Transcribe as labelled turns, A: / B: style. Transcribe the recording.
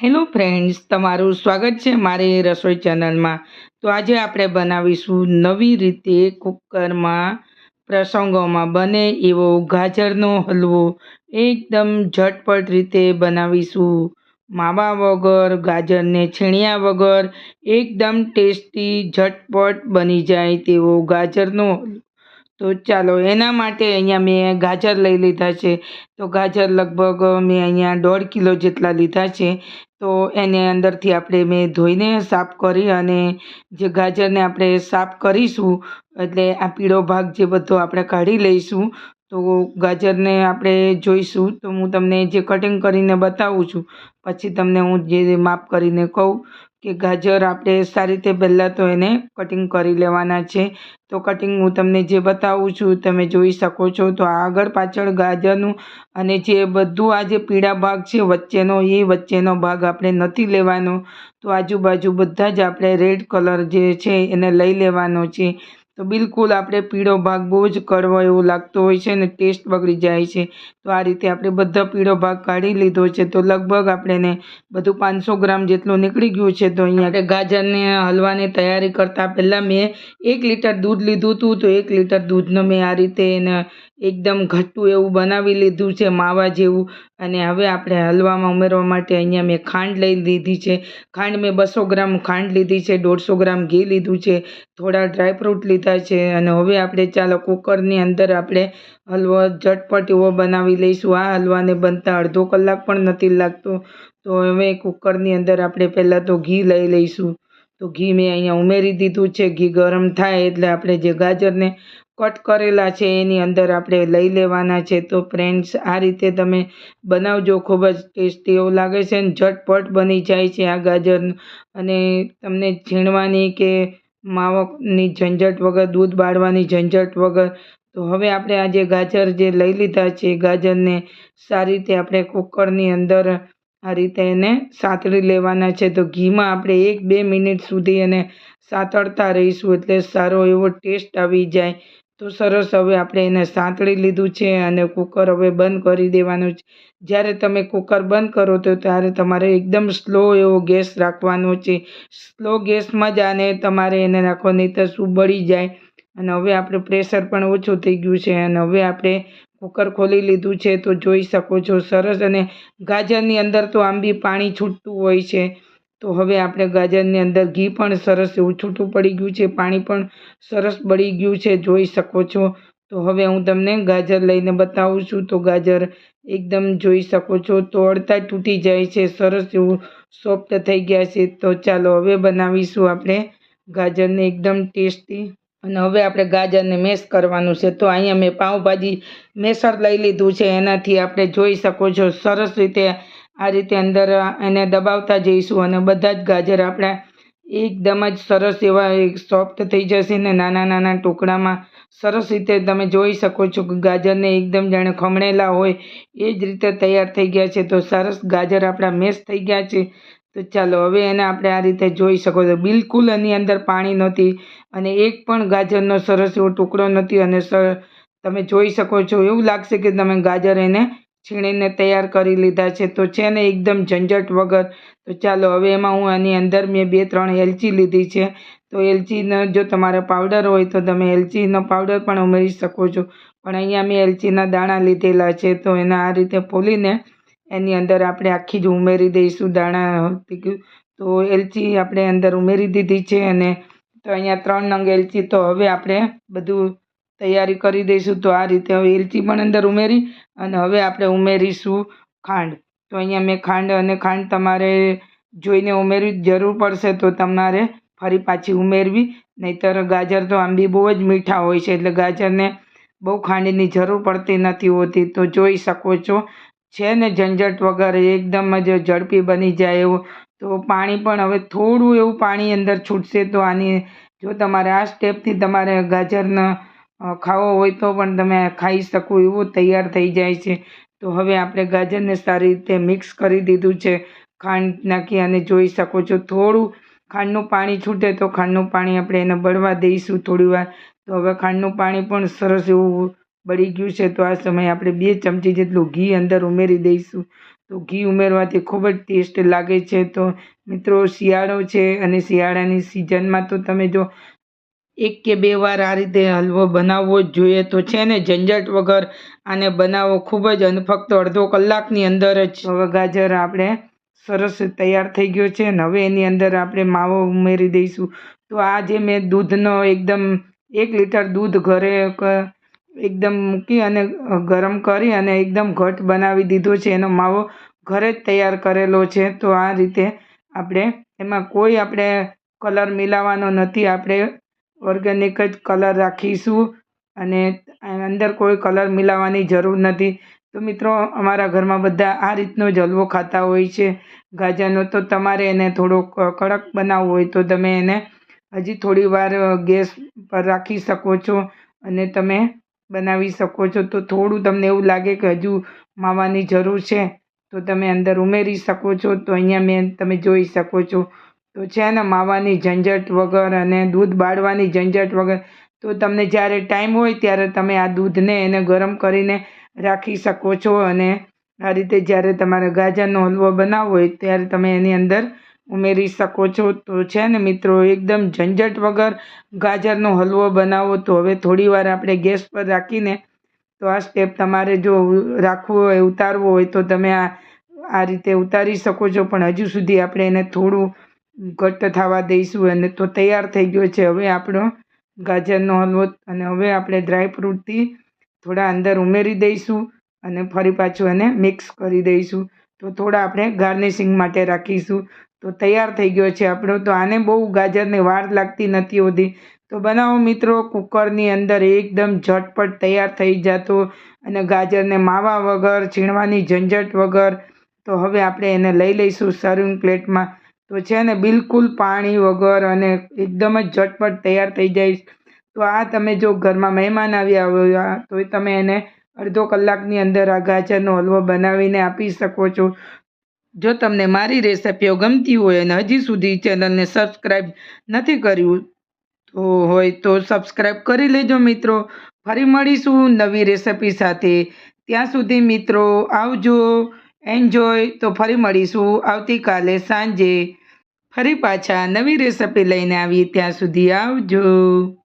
A: Hello friends તમારું સ્વાગત છે મારી રસોઈ ચેનલમાં તો આજે આપણે બનાવીશું નવી રીતે કુકરમાં પ્રસંગોમાં બને એવો ગાજરનો હલવો. એકદમ ઝટપટ રીતે બનાવીશું. માવા વગર, ગાજરને છીણ્યા વગર એકદમ ટેસ્ટી, ઝટપટ બની જાય તેવો ગાજરનો તો ચાલો, એના માટે અહીંયા મેં ગાજર લઈ લીધા છે. તો ગાજર લગભગ મેં અહીંયા દોઢ કિલો જેટલા લીધા છે. તો એને અંદરથી આપણે મેં ધોઈને સાફ કરી અને જે ગાજરને આપણે સાફ કરીશું, એટલે આ પીળો ભાગ જે બધો આપણે કાઢી લઈશું, તો ગાજરને આપણે જોઈશું. તો હું તમને જે કટિંગ કરીને બતાવું છું, પછી તમને હું જે માપ કરીને કહું. કે ગાજર આપણે સારી રીતે પહેલાં તો એને કટિંગ કરી લેવાના છે. તો કટિંગ હું તમને જે બતાવું છું તમે જોઈ શકો છો. તો આગળ પાછળ ગાજરનું અને જે બધું આ જે પીળા ભાગ છે વચ્ચેનો, એ વચ્ચેનો ભાગ આપણે નથી લેવાનો. તો આજુબાજુ બધા જ આપણે રેડ કલર જે છે એને લઈ લેવાનો છે. તો બિલકુલ આપણે પીળો ભાગ બહુ જ કડવો એવો લાગતો હોય છે ને ટેસ્ટ બગડી જાય છે. તો આ રીતે આપણે બધા પીળો ભાગ કાઢી લીધો છે. તો લગભગ આપણે બધું પાંચસો ગ્રામ જેટલું નીકળી ગયું છે. તો અહીંયા ગાજરને હલવાની તૈયારી કરતાં પહેલાં મેં એક લીટર દૂધ લીધું હતું. તો એક લીટર દૂધનો મેં આ રીતે એને એકદમ ઘટ્ટું એવું બનાવી લીધું છે માવા જેવું. અને હવે આપણે હલવામાં ઉમેરવા માટે અહીંયા મેં ખાંડ લઈ લીધી છે. ખાંડ મેં બસો ગ્રામ ખાંડ લીધી છે, દોઢસો ગ્રામ ઘી લીધું છે, થોડા ડ્રાયફ્રૂટ લીધા છે અને હવે આપણે ચાલો કુકરની અંદર આપણે હલવો ઝટપટ એવો બનાવી લઈશું. આ હલવાને બનતા અડધો કલાક પણ નથી લાગતો. તો હવે કુકરની અંદર આપણે પહેલાં તો ઘી લઈ લઈશું. તો ઘી મેં અહીંયા ઉમેરી દીધું છે. ઘી ગરમ થાય એટલે આપણે જે ગાજરને કટ કરેલા છે, એની અંદર આપણે લઈ લેવાના છે. તો ફ્રેન્ડ્સ આ રીતે તમે બનાવજો, ખૂબ જ ટેસ્ટી એવું લાગે છે ને ઝટપટ બની જાય છે આ ગાજર. અને તમને છીણવાની કે માવકની ઝંઝટ વગર, દૂધ બાળવાની ઝંઝટ વગર. તો હવે આપણે આ જે ગાજર જે લઈ લીધા છે ગાજરને સારી રીતે આપણે કુકરની અંદર આ રીતે એને સાતળી લેવાના છે. તો ઘીમાં આપણે એક બે મિનિટ સુધી એને સાતળતા રહીશું એટલે સારો એવો ટેસ્ટ આવી જાય. તો સરસ હવે આપણે એને સાંતળી લીધું છે અને કુકર હવે બંધ કરી દેવાનું છે. જ્યારે તમે કુકર બંધ કરો તો ત્યારે તમારે એકદમ સ્લો એવો ગેસ રાખવાનો છે. સ્લો ગેસમાં જ આને તમારે એને નાખો, નહીં તો શું બળી જાય. અને હવે આપણે પ્રેશર પણ ઓછું થઈ ગયું છે અને હવે આપણે કુકર ખોલી લીધું છે તો જોઈ શકો છો સરસ અને ગાજરની અંદર તો આમ બી પાણી છૂટતું હોય છે. તો હવે આપણે ગાજરની અંદર ઘી પણ સરસ એવું છૂટું પડી ગયું છે, પાણી પણ સરસ બળી ગયું છે, જોઈ શકો છો. તો હવે હું તમને ગાજર લઈને બતાવું છું. તો ગાજર એકદમ જોઈ શકો છો, તો અડધા તૂટી જાય છે, સરસ એવું સોફ્ટ થઈ ગયા છે. તો ચાલો હવે બનાવીશું આપણે ગાજરને એકદમ ટેસ્ટી. અને હવે આપણે ગાજરને મેશ કરવાનું છે. તો અહીંયા મેં પાઉંભાજી મેસર લઈ લીધું છે. એનાથી આપણે જોઈ શકો છો, સરસ રીતે આ રીતે અંદર એને દબાવતા જઈશું અને બધા જ ગાજર આપણા એકદમ જ સરસ એવા સોફ્ટ થઈ જશે ને નાના નાના ટુકડામાં. સરસ રીતે તમે જોઈ શકો છો કે ગાજરને એકદમ જાણે ખમણેલા હોય એ જ રીતે તૈયાર થઈ ગયા છે. તો સરસ ગાજર આપણા મેશ થઈ ગયા છે. તો ચાલો હવે એને આપણે આ રીતે જોઈ શકો છો. બિલકુલ એની અંદર પાણી નહોતી અને એક પણ ગાજરનો સરસ એવો ટુકડો નથી અને તમે જોઈ શકો છો. એવું લાગશે કે તમે ગાજર એને છીણીને તૈયાર કરી લીધા છે. તો છે ને એકદમ ઝંઝટ વગર. તો ચાલો, હવે એમાં હું આની અંદર મેં બે, ત્રણ એલચી લીધી છે. તો એલચીનો, જો તમારે પાવડર હોય તો તમે એલચીનો પાવડર પણ ઉમેરી શકો છો. પણ અહીંયા મેં એલચીના દાણા લીધેલા છે. તો એને આ રીતે ફોલીને એની અંદર આપણે આખી જ ઉમેરી દઈશું દાણા તો એલચી આપણે અંદર ઉમેરી દીધી છે અને તો અહીંયા ત્રણ નંગ એલચી. તો હવે આપણે બધું તૈયારી કરી દઈશું. તો આ રીતે હવે એલચી પણ અંદર ઉમેરી અને હવે આપણે ઉમેરીશું ખાંડ. તો અહીંયા મેં ખાંડ અને ખાંડ તમારે જોઈને ઉમેરવી જરૂર પડશે તો તમારે ફરી પાછી ઉમેરવી. નહીંતર ગાજર તો આમ બી બહુ જ મીઠા હોય છે એટલે ગાજરને બહુ ખાંડની જરૂર પડતી નથી હોતી. તો જોઈ શકો છો, છે ને ઝંઝટ વગર એકદમ જ ઝડપી બની જાય એવું. તો પાણી પણ હવે થોડું એવું પાણી અંદર છૂટશે તો આની જો તમારે આ સ્ટેપથી તમારે ગાજરનો ખાવો હોય તો પણ તમે ખાઈ શકો એવું તૈયાર થઈ જાય છે. તો હવે આપણે ગાજરને સારી રીતે મિક્સ કરી દીધું છે. ખાંડ નાખી અને જોઈ શકો છો થોડું ખાંડનું પાણી છૂટે તો ખાંડનું પાણી આપણે એને બળવા દઈશું થોડી વાર. તો હવે ખાંડનું પાણી પણ સરસ એવું બળી ગયું છે. તો આ સમયે આપણે બે ચમચી જેટલું ઘી અંદર ઉમેરી દઈશું. તો ઘી ઉમેરવાથી ખૂબ જ ટેસ્ટ લાગે છે. તો મિત્રો શિયાળો છે અને શિયાળાની સિઝનમાં તો તમે જો એક કે બે વાર આ રીતે હલવો બનાવવો જ જોઈએ તો છે ને ઝંઝટ વગર આને બનાવો ખૂબ જ અને ફક્ત અડધો કલાકની અંદર જ. હવે ગાજર આપણે સરસ તૈયાર થઈ ગયો છે અને હવે એની અંદર આપણે માવો ઉમેરી દઈશું. તો આ જે મેં દૂધનો એકદમ એક લીટર દૂધ ઘરે એકદમ મૂકી અને ગરમ કરી અને એકદમ ઘટ બનાવી દીધો છે. એનો માવો ઘરે જ તૈયાર કરેલો છે. તો આ રીતે આપણે એમાં કોઈ આપણે કલર મિલાવવાનો નથી. આપણે ઓર્ગેનિક જ કલર રાખીશું અને અંદર કોઈ કલર મિલાવવાની જરૂર નથી. તો મિત્રો, અમારા ઘરમાં બધા આ રીતનો જલવો ખાતા હોય છે. ગાજરનો તો તમારે એને થોડો કડક બનાવવો હોય તો તમે એને હજી થોડી વાર ગેસ પર રાખી શકો છો અને તમે બનાવી શકો છો. તો થોડું તમને એવું લાગે કે હજુ માવાની જરૂર છે, તો તમે અંદર ઉમેરી શકો છો. તો અહીંયા મેં તમે જોઈ શકો છો. તો છે ને માવાની ઝંઝટ વગર અને દૂધ બાળવાની ઝંઝટ વગર. તો તમને જ્યારે ટાઈમ હોય ત્યારે તમે આ દૂધને એને ગરમ કરીને રાખી શકો છો અને આ રીતે જ્યારે તમારે ગાજરનો હલવો બનાવવો હોય ત્યારે તમે એની અંદર ઉમેરી શકો છો. તો છે ને મિત્રો એકદમ ઝંઝટ વગર ગાજરનો હલવો બનાવો. તો હવે થોડી વાર આપણે ગેસ પર રાખીને તો આ સ્ટેપ તમારે જો રાખવું હોય, ઉતારવો હોય તો તમે આ આ રીતે ઉતારી શકો છો. પણ હજુ સુધી આપણે એને થોડું ઘટ્ટ થવા દઈશું અને તો તૈયાર થઈ ગયો છે. હવે આપણો ગાજરનો હલવો અને હવે આપણે ડ્રાયફ્રૂટથી થોડા અંદર ઉમેરી દઈશું અને ફરી પાછું એને મિક્સ કરી દઈશું. તો થોડા આપણે ગાર્નિશિંગ માટે રાખીશું. તો તૈયાર થઈ ગયો છે આપણો. તો આને બહુ ગાજરને વાર લાગતી નથી હોતી. તો બનાવો મિત્રો, કુકરની અંદર એકદમ ઝટપટ તૈયાર થઈ જતો અને ગાજરને માવા વગર, છીણવાની ઝંઝટ વગર. તો હવે આપણે એને લઈ લઈશું સર્વિંગ પ્લેટમાં તો છે ને બિલકુલ પાણી વગર અને એકદમ જ ઝટપટ તૈયાર થઈ જાય તો આ તમે જો ઘરમાં મહેમાન આવ્યા હોય તો તમે એને અડધો કલાકની અંદર આ ગાજરનો હલવો બનાવીને આપી શકો છો. જો તમને મારી રેસિપીઓ ગમતી હોય અને હજી સુધી ચેનલને સબસ્ક્રાઈબ નથી કર્યું તો હોય તો સબસ્ક્રાઈબ કરી લેજો મિત્રો. ફરી મળીશું નવી રેસિપી સાથે. ત્યાં સુધી મિત્રો આવજો. એન્જોય તો ફરી મળીશું. આવતીકાલે સાંજે ફરી પાછા નવી રેસિપી લઈને આવીએ. ત્યાં સુધી આવજો.